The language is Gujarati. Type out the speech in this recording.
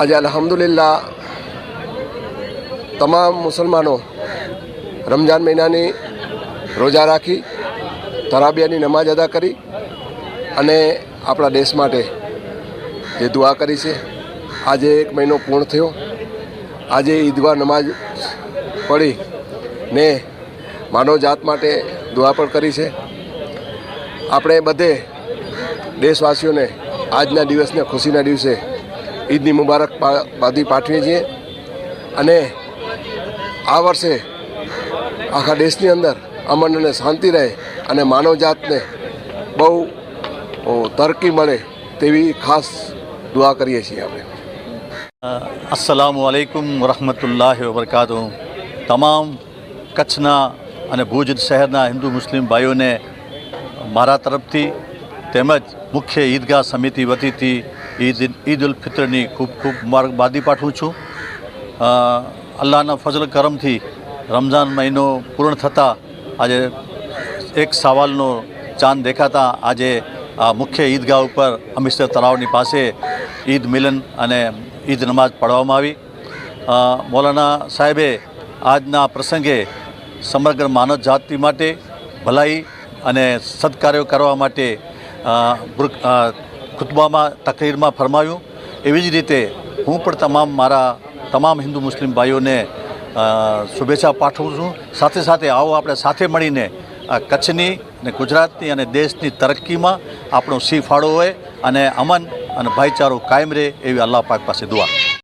આજે અલહમદુલિલ્લા તમામ મુસલમાનો રમજાન મહિનાની રોજા રાખી, તરાબિયાની નમાજ અદા કરી અને આપણા દેશ માટે જે દુઆ કરી છે, આજે એક મહિનો પૂર્ણ થયો. આજે ઈદગાહ નમાજ પડી ને માનવ જાત માટે દુઆ પણ કરી છે. આપણે બધે દેશવાસીઓને આજના દિવસને ખુશીના દિવસે ઈદની મુબારક પા- બાદી પાઠવીએ છીએ. અને આ વર્ષે આખા દેશની અંદર અમન અને શાંતિ રહે અને માનવજાતને બહુ તરકી મળે તેવી ખાસ દુઆ કરીએ છીએ આપણે. અસલામુ અલૈકુમ વરહમતુલ્લાહ વબરકાતુ તમામ કચ્છના અને ભુજ શહેરના હિન્દુ મુસ્લિમ ભાઈઓને મારા તરફથી તેમજ મુખ્ય ઈદગાહ સમિતિ વતીથી ઈદ ઈદ ઉલ ફિત્રની ખૂબ ખૂબ મુબારકબાદી પાઠવું છું. અલ્લાહના ફજલ કરમથી રમઝાન મહિનો પૂર્ણ થતાં આજે એક સવાલનો ચાંદ દેખાતા આજે આ મુખ્ય ઈદગાહ ઉપર અમિસ્તર તળાવની પાસે ઈદ મિલન અને ઈદ નમાઝ પઢવામાં આવી. મૌલાના સાહેબે આજના પ્રસંગે સમગ્ર માનવ જાતિ માટે ભલાઈ અને સદકાર્યો કરવા માટે ખુતબામાં તકરીરમાં ફરમાવ્યું એવી જ રીતે હું પણ તમામ મારા તમામ હિન્દુ મુસ્લિમ ભાઈઓને શુભેચ્છા પાઠવું છું. સાથે સાથે આવો આપણે સાથે મળીને આ કચ્છની અને ગુજરાતની અને દેશની તરક્કીમાં આપણો સી ફાળો હોય અને અમન અને ભાઈચારો કાયમ રહે એવી અલ્લાહ પાક પાસે દુઆ.